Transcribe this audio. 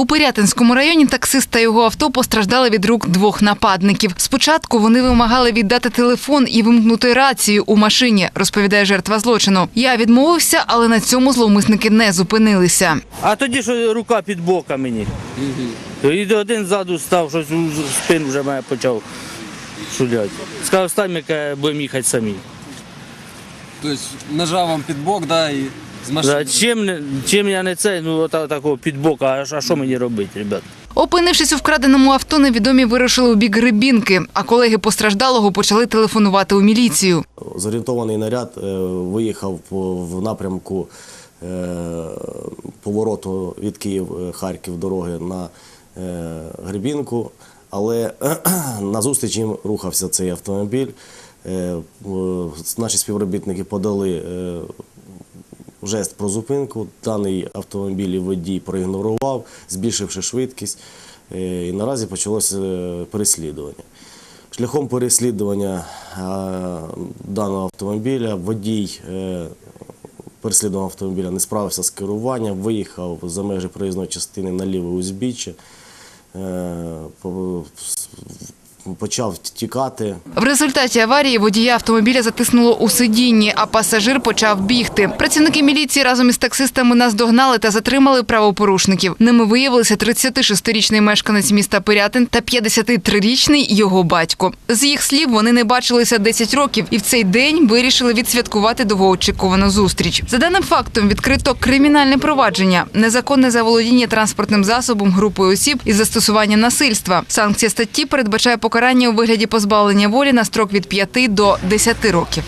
У Пирятинському районі таксист та його авто постраждали від рук двох нападників. Спочатку вони вимагали віддати телефон і вимкнути рацію у машині, розповідає жертва злочину. Я відмовився, але на цьому зловмисники не зупинилися. А тоді що рука під бока мені. І один ззаду став, щось у спину вже мене почав шуляти. Сказав, стань, ми каже, будемо їхати самі. Тобто нажав вам під бок, да, і з чим, чим я не цей, ну ота, такого під бока, а, а що мені робити, ребят? Опинившись у вкраденому авто, невідомі вирушили у бік Гребінки, а колеги постраждалого почали телефонувати у міліцію. Зорієнтований наряд е, виїхав по- в напрямку е, повороту від Київ-Харків дороги на е, Гребінку, але на зустріч їм рухався цей автомобіль. Е, Наші співробітники подали е, жест про зупинку. Даний автомобіль і водій проігнорував, збільшивши швидкість. Е, І наразі почалося е, переслідування. Шляхом переслідування е, даного автомобіля водій переслідуваного автомобіля не справився з керуванням, виїхав за межі проїзної частини на ліве узбіччя, почав тікати. В результаті аварії водія автомобіля затиснуло у сидінні, а пасажир почав бігти. Працівники міліції разом із таксистами наздогнали та затримали правопорушників. Ними виявилися 36-річний мешканець міста Пирятин та 53-річний його батько. З їх слів, вони не бачилися 10 років і в цей день вирішили відсвяткувати довгоочікувану зустріч. За даним фактом відкрито кримінальне провадження, незаконне заволодіння транспортним засобом групою осіб із застосуванням насильства. Санкція статті передбачає покарання у вигляді позбавлення волі на строк від 5 до 10 років.